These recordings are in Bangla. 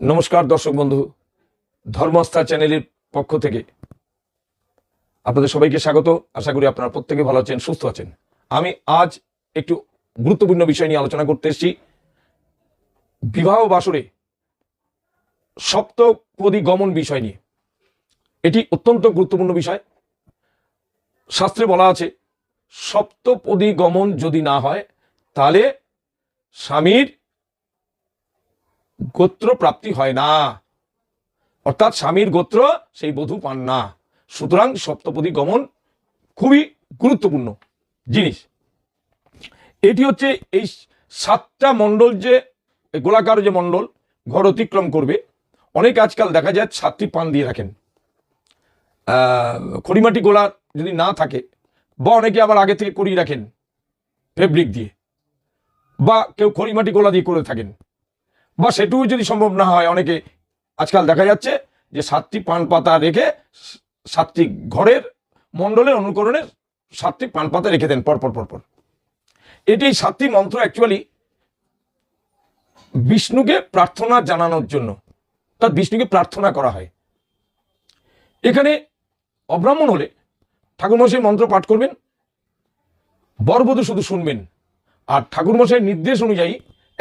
নমস্কার, দর্শক বন্ধু। ধর্মস্থা চ্যানেলের পক্ষ থেকে আপনাদের সবাইকে স্বাগত। আশা করি আপনারা প্রত্যেকে ভালো আছেন, সুস্থ আছেন। আমি আজ একটু গুরুত্বপূর্ণ বিষয় নিয়ে আলোচনা করতে এসেছি। বিবাহ বাসরে সপ্তপদী গমন বিষয় নিয়ে। এটি অত্যন্ত গুরুত্বপূর্ণ বিষয়। শাস্ত্রে বলা আছে সপ্তপদী গমন যদি না হয়, তাহলে স্বামীর গোত্র প্রাপ্তি হয় না। অর্থাৎ স্বামীর গোত্র সেই বধূ পান না। সুতরাং সপ্তপদী গমন খুবই গুরুত্বপূর্ণ জিনিস। এটি হচ্ছে এই সাতটা মণ্ডল যে, গোলাকার যে মণ্ডল, ঘর অতিক্রম করবে। অনেক আজকাল দেখা যায় সাতটি পান দিয়ে রাখেন। খড়িমাটি গোলা যদি না থাকে, বা অনেকে আবার আগে থেকে করিয়ে রাখেন ফেব্রিক দিয়ে, বা কেউ খড়িমাটি গোলা দিয়ে করে থাকেন। বা সেটুকু যদি সম্ভব না হয়, অনেকে আজকাল দেখা যাচ্ছে যে সাতটি পান পাতা রেখে সাতটি ঘরের মণ্ডলের অনুকরণে সাতটি পান পাতা রেখে দেন পরপর পরপর এটি সাতটি মন্ত্র অ্যাকচুয়ালি বিষ্ণুকে প্রার্থনা জানানোর জন্য। তার বিষ্ণুকে প্রার্থনা করা হয়। এখানে অব্রাহ্মণ হলে ঠাকুরমশাই মন্ত্র পাঠ করবেন, বরবধূ শুধু শুনবেন। আর ঠাকুরমশাইয়ের নির্দেশ অনুযায়ী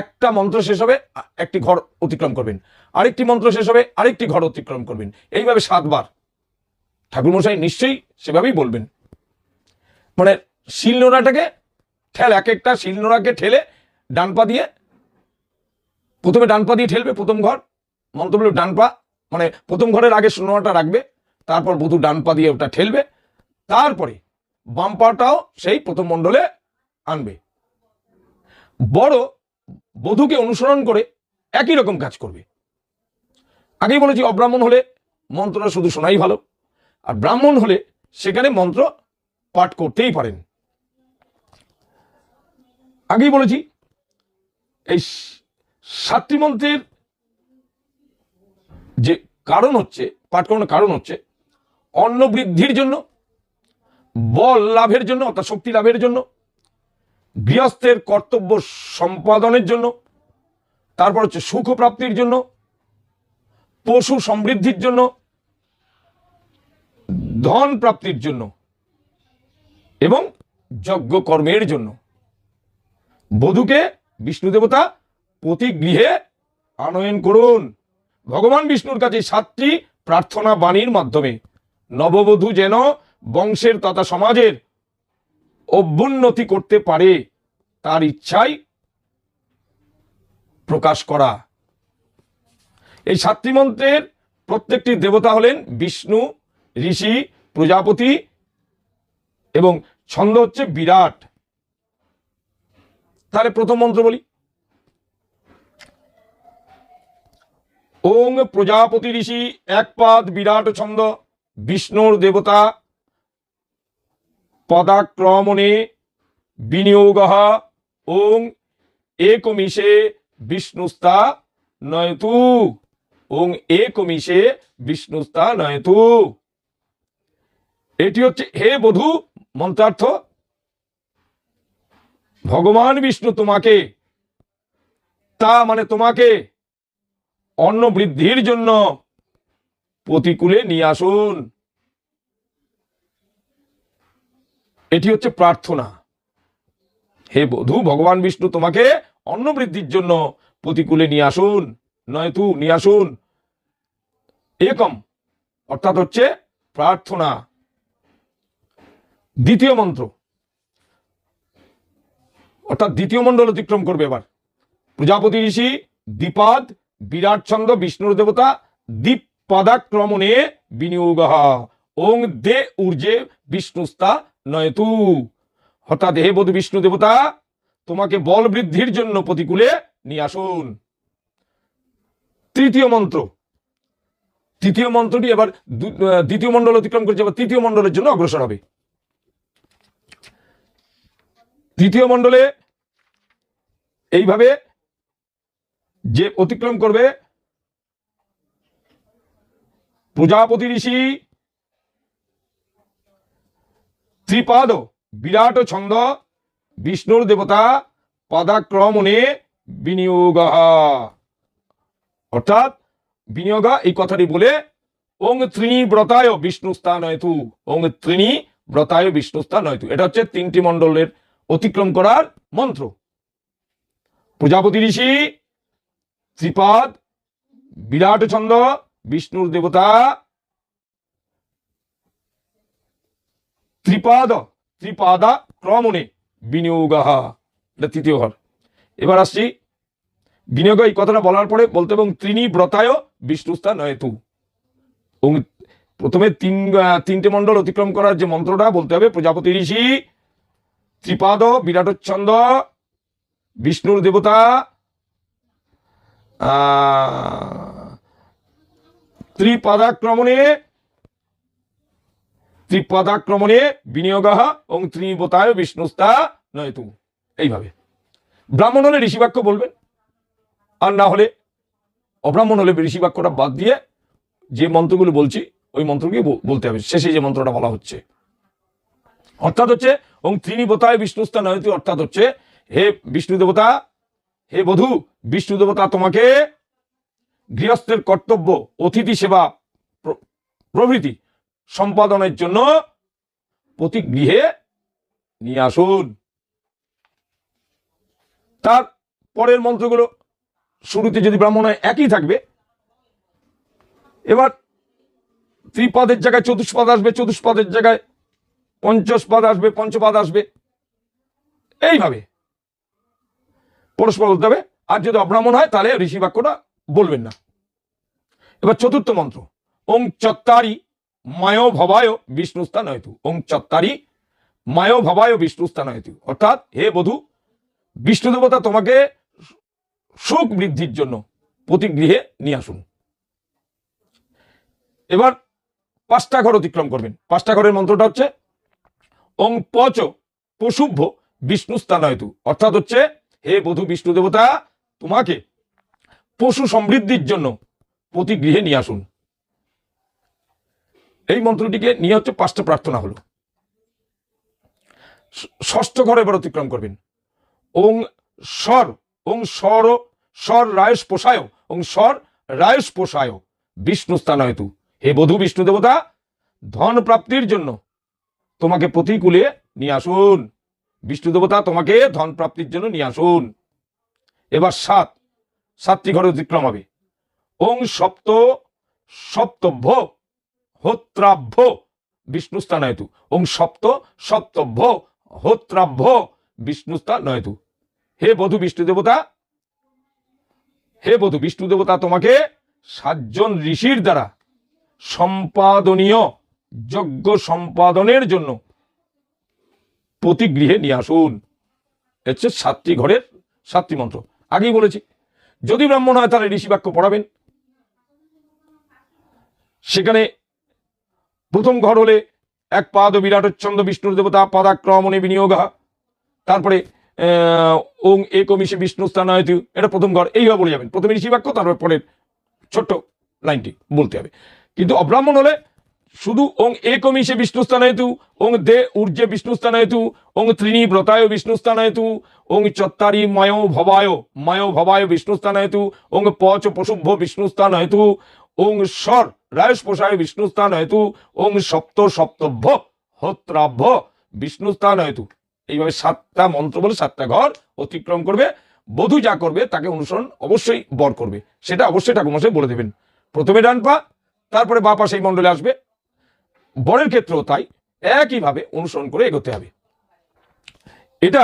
একটা মন্ত্র শেষ হবে, একটি ঘর অতিক্রম করবেন। আরেকটি মন্ত্র শেষ হবে, আরেকটি ঘর অতিক্রম করবেন। এইভাবে সাতবার। ঠাকুরমশাই নিশ্চয়ই সেভাবেই বলবেন। মানে শিলনোড়াটাকে ঠেল, এক একটা শিলনোড়াকে ঠেলে ডান পা দিয়ে, প্রথমে ডান পা দিয়ে ঠেলবে প্রথম ঘর, মন্ত্র বলবে ডান পা মানে প্রথম ঘরের আগে শূন্যটা রাখবে, তারপর বধূ ডান পা দিয়ে ওটা ঠেলবে, তারপরে বাম পাটাও সেই প্রথম মণ্ডলে আনবে। বড় বধূকে অনুসরণ করে একই রকম কাজ করবে। আগেই বলেছি, অব্রাহ্মণ হলে মন্ত্রটা শুধু শোনাই ভালো, আর ব্রাহ্মণ হলে সেখানে মন্ত্র পাঠ করতেই পারেন। আগেই বলেছি, এই সাতটি মন্ত্রের যে কারণ হচ্ছে, পাঠ করানোর কারণ হচ্ছে, অন্ন বৃদ্ধির জন্য, বল লাভের জন্য, অর্থাৎ শক্তি লাভের জন্য গৃহস্থের কর্তব্য সম্পাদনের জন্য, তারপর হচ্ছে সুখ প্রাপ্তির জন্য, পশু সমৃদ্ধির জন্য, ধন প্রাপ্তির জন্য এবং যজ্ঞ কর্মের জন্য। বধূকে বিষ্ণু দেবতা প্রতি গৃহে আনয়ন করুন। ভগবান বিষ্ণুর কাছে সাতটি প্রার্থনা বাণীর মাধ্যমে। নববধূ যেন বংশের তথা সমাজের অভ্যুন্নতি করতে পারে, তার ইচ্ছাই প্রকাশ করা। এই সাতটি মন্ত্রের প্রত্যেকটি দেবতা হলেন বিষ্ণু, ঋষি, প্রজাপতি এবং ছন্দ হচ্ছে বিরাট। তাহলে প্রথম মন্ত্র বলি। ওং প্রজাপতি ঋষি, এক পাদ বিরাট ছন্দ, বিষ্ণুর দেবতা পদাক্রমণে বিনিয়োগ ওং একমিষে বিষ্ণুস্তা নয়তু ওং একমিষে বিষ্ণুস্তা নয়তু এটি হচ্ছে হে বধূ মন্ত্রার্থ ভগবান বিষ্ণু তোমাকে তা মানে তোমাকে অন্ন বৃদ্ধির জন্য প্রতিকূলে নিয়ে আসুন এটি হচ্ছে প্রার্থনা। হে বধূ, ভগবান বিষ্ণু তোমাকে অন্ন বৃদ্ধির জন্য প্রতিকূলে নিয়ে আসুন, নয়তু নিয়ে আসুন। একম, অর্থাৎ হচ্ছে প্রার্থনা। দ্বিতীয় মন্ত্র। অর্থাৎ দ্বিতীয় মণ্ডল অতিক্রম করবে এবার। প্রজাপতি ঋষি দ্বিপাদ, বিরাট ছন্দ, বিষ্ণুর দেবতা দ্বীপাদাক্রমণে বিনিয়োগ। ওং দে ঊর্জে বিষ্ণুস্তা নয়তু হঠাৎ হে বধু বিষ্ণু দেবতা, তোমাকে বল বৃদ্ধির জন্য প্রতিকূলে নিয়ে আসুন। তৃতীয় মন্ত্র। তৃতীয় মন্ত্রটি এবার দ্বিতীয় মণ্ডল অতিক্রম করছে, এবার তৃতীয় মন্ডলের জন্য অগ্রসর হবে। তৃতীয় মণ্ডলে এইভাবে যে অতিক্রম করবে, প্রজাপতি ঋষি ত্রিপাদ বিরাট ছন্দ, বিষ্ণুর দেবতা পদাক্রমণে বিনিয়োগ। অর্থাৎ বিনিয়োগ এই কথাটি বলে, ওং ত্রিণী ব্রতায় বিষ্ণু স্থান হয়তু। ওং ত্রিণী ব্রতায় বিষ্ণু স্থান হয়তু। এটা হচ্ছে তিনটি মণ্ডলের অতিক্রম করার মন্ত্র। প্রজাপতি ঋষি ত্রিপাদ বিরাট ছন্দ, বিষ্ণুর দেবতা ত্রিপাদ, ত্রিপাদা ক্রমণে বিনিয়োগ এটা তৃতীয় ঘর। এবার আসছি বিনিয়োগ এই কথাটা বলার পরে বলতে এবং ত্রিনি ব্রতায় বিষ্ণুস্থান হেতু এবং প্রথমে তিন তিনটে মণ্ডল অতিক্রম করার যে মন্ত্রটা বলতে হবে, প্রজাপতি ঋষি, ত্রিপাদ, বিরাটচ্ছন্দ, বিষ্ণুর দেবতা ত্রিপাদাক্রমণে ত্রিপদাক্রমণে বিনিয়োগ এবং ত্রিপতায় বিষ্ণুস্তা নয়তু। এইভাবে। ব্রাহ্মণ হলে ঋষিবাক্য বলবেন। আর না হলে অব্রাহ্মণ হলে ঋষিবাক্যটা বাদ দিয়ে যে মন্ত্রগুলো বলছি, ওই মন্ত্রকে বল- বলতে হবে। শেষে যে মন্ত্রটা বলা হচ্ছে। অর্থাৎ হচ্ছে এবং ত্রিনিবতায় বিষ্ণুস্তা নয়তু, অর্থাৎ হচ্ছে হে বিষ্ণু দেবতা, হে বধূ, বিষ্ণু দেবতা তোমাকে গৃহস্থের কর্তব্য, অতিথি সেবা প্র- প্রভৃতি সম্পাদনের জন্য প্রতি গৃহে নিয়ে আসুন। তার পরের মন্ত্রগুলো শুরুতে যদি ব্রাহ্মণ হয় একই থাকবে। এবার ত্রিপদের জায়গায় চতুষ্পদ আসবে, চতুষ্পদের জায়গায় পঞ্চস্পদ আসবে, পঞ্চপদ আসবে। এইভাবে পরস্পর বলতে হবে। আর যদি অব্রাহ্মণ হয়, তাহলে ঋষি বাক্যটা বলবেন না। এবার চতুর্থ মন্ত্র, ওং চত্তারি মায় ভবায় বিষ্ণুস্থান হয়তু ওং চত্তারি, মায় ভবায় বিষ্ণুস্থান হয়তু অর্থাৎ, হে বধূ, বিষ্ণু দেবতা তোমাকে সুখ বৃদ্ধির জন্য প্রতি গৃহে নিয়ে আসুন। এবার পাঁচটা ঘর অতিক্রম করবেন। পাঁচটা ঘরের মন্ত্রটা হচ্ছে, ওং পচ পশুভ্য বিষ্ণু স্থান স্থানায়তু অর্থাৎ হচ্ছে, হে বধু বিষ্ণু দেবতা, তোমাকে পশু সমৃদ্ধির জন্য প্রতি গৃহে নিয়ে আসুন। এই মন্ত্রটিকে নিয়ে হচ্ছে পাঁচটা প্রার্থনা হলো। ষষ্ঠ ঘরে এবার অতিক্রম করবেন। ওং স্বর ওং স্বর স্বর রায়স পোষায়, ওং স্বর রায়স পোষায়, বিষ্ণু স্থানায়তু। হে বধূ বিষ্ণু দেবতা, ধন প্রাপ্তির জন্য তোমাকে প্রতিকূলে নিয়ে আসুন। বিষ্ণু দেবতা, তোমাকে ধন প্রাপ্তির জন্য নিয়ে আসুন। এবার সাত, সাতটি ঘরে অতিক্রম হবে। ওং সপ্ত, সপ্তভ্য হোত্রাভ্য, বিষ্ণু স্থানায়তু। ওং সপ্ত সপ্তভ্য, হোত্রাভ্য, বিষ্ণু স্থানায়তু। হে বধু বিষ্ণু দেবতা, হে বধু বিষ্ণু দেবতা, তোমাকে সাতজন ঋষির দ্বারা সম্পাদনীয়, যজ্ঞ সম্পাদনের জন্য প্রতি গৃহে নিয়ে আসুন। হচ্ছে সাতটি ঘরের সাতটি মন্ত্র। আগেই বলেছি, যদি ব্রাহ্মণ হয় তাহলে ঋষি বাক্য পড়াবেন। সেখানে প্রথম ঘর হলে এক পাদ বিরাটচ্ছন্দ বিষ্ণুর দেবতা, পাদাক্রমণে বিনিয়োগা। তারপরে ওং একমিষে বিষ্ণু স্থানায়তু। এটা প্রথম ঘর। এইভাবে বলে যাবেন। প্রথমে ঋষি বাক্য, তারপরে পরের ছোট্ট লাইনটি বলতে হবে। কিন্তু অব্রাহ্মণ হলে শুধু ওং একমিষে বিষ্ণু স্থানায়তু, ওং দে ঊর্জে বিষ্ণু স্থানায়তু, ওং ত্রিণী ব্রতায় বিষ্ণু স্থানায়তু, ওং চত্তারি মায় ভবায় মায় ভবায় বিষ্ণু স্থানায়তু, ওং পচ পশুভ্য বিষ্ণু স্থানায়তু, ওং স্বর রায়স পোষায় বিষ্ণু স্থানায়তু ওং সপ্ত সপ্তভ্য হোত্রাভ্য বিষ্ণু স্থানায়তু এইভাবে সাতটা মন্ত্র বলে সাতটা ঘর অতিক্রম করবে, বধূ যা করবে তাকে অনুসরণ অবশ্যই বর করবে। সেটা অবশ্যই ঠাকুরমশাই বলে দেবেন। প্রথমে ডান পা, তারপরে বা পা সেই মণ্ডলে আসবে। বরের ক্ষেত্রেও তাই, একইভাবে অনুসরণ করে এগোতে হবে। এটা,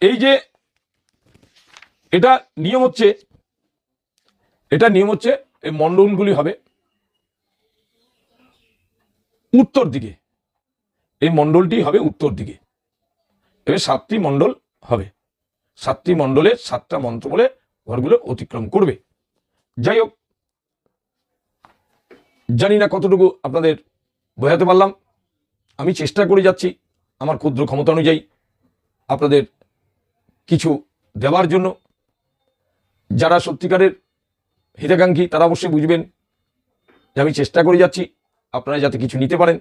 এই যে, এটা নিয়ম হচ্ছে, এটা নিয়ম হচ্ছে এই মণ্ডলগুলি হবে উত্তর দিকে। এই মণ্ডলটি হবে উত্তর দিকে। এবার সাতটি মণ্ডল হবে। সাতটি মণ্ডলে সাতটা মন্ত্র বলে ঘরগুলো অতিক্রম করবে। যাই হোক, জানি না কতটুকু আপনাদের বোঝাতে পারলাম। আমি চেষ্টা করে যাচ্ছি আমার ক্ষুদ্র ক্ষমতা অনুযায়ী আপনাদের কিছু দেওয়ার জন্য। যারা সত্যিকারের হিতাকাঙ্ক্ষী তারা অবশ্যই বুঝবেন যে আমি চেষ্টা করে যাচ্ছি, আপনারা যাতে কিছু নিতে পারেন।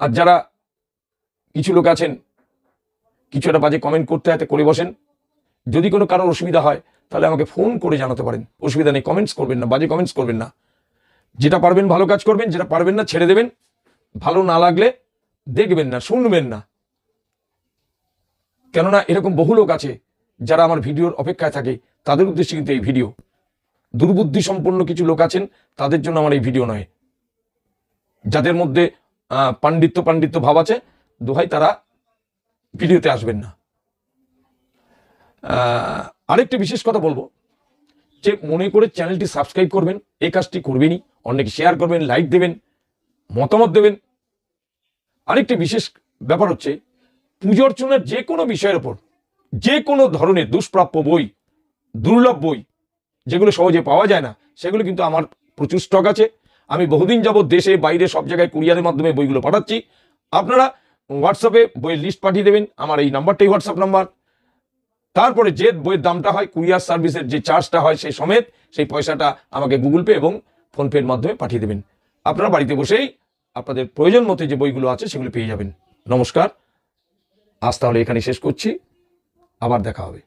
আর যারা কিছু লোক আছেন, কিছু একটা বাজে কমেন্ট করতে হাতে করে বসেন, যদি কোনো কারোর অসুবিধা হয়, তাহলে আমাকে ফোন করে জানাতে পারেন। অসুবিধা নেই কমেন্টস করবেন না, বাজে কমেন্টস করবেন না। যেটা পারবেন ভালো কাজ করবেন, যেটা পারবেন না ছেড়ে দেবেন। ভালো না লাগলে দেখবেন না, শুনবেন না। কেননা এরকম বহু লোক আছে, যারা আমার ভিডিওর অপেক্ষায় থাকে, তাদের উদ্দেশ্যে কিন্তু এই ভিডিও। দুর্বুদ্ধি সম্পন্ন কিছু লোক আছেন, তাদের জন্য আমার এই ভিডিও নয়। যাদের মধ্যে পাণ্ডিত্য পাণ্ডিত্য ভাব আছে, দোহাই তারা ভিডিওতে আসবেন না। আরেকটি বিশেষ কথা বলব, যে মনে করে চ্যানেলটি সাবস্ক্রাইব করবেন এই কাজটি করবেনই অনেকে শেয়ার করবেন, লাইক দেবেন, মতামত দেবেন। আরেকটি বিশেষ ব্যাপার হচ্ছে, পুজো অর্চনার যে কোনো বিষয়ের ওপর, যে কোনো ধরনের দুষ্প্রাপ্য বই, দুর্লভ বই যেগুলো সহজে পাওয়া যায় না, সেগুলো কিন্তু আমার প্রচুর স্টক আছে। আমি বহুদিন যাবত দেশে, বাইরে সব জায়গায় কুরিয়ারের মাধ্যমে বইগুলো পাঠাচ্ছি। আপনারা হোয়াটসঅ্যাপে বইয়ের লিস্ট পাঠিয়ে দেবেন, আমার এই নাম্বারটাই হোয়াটসঅ্যাপ নাম্বার। তারপরে যে বইয়ের দামটা হয়, কুরিয়ার সার্ভিসের যে চার্জটা হয় সেই সমেত সেই পয়সাটা আমাকে গুগল পে এবং ফোনপের মাধ্যমে পাঠিয়ে দেবেন। আপনারা বাড়িতে বসেই আপনাদের প্রয়োজন মতো যে বইগুলো আছে, সেগুলো পেয়ে যাবেন। নমস্কার। আজ তাহলে এখানে শেষ করছি। আবার দেখা হবে।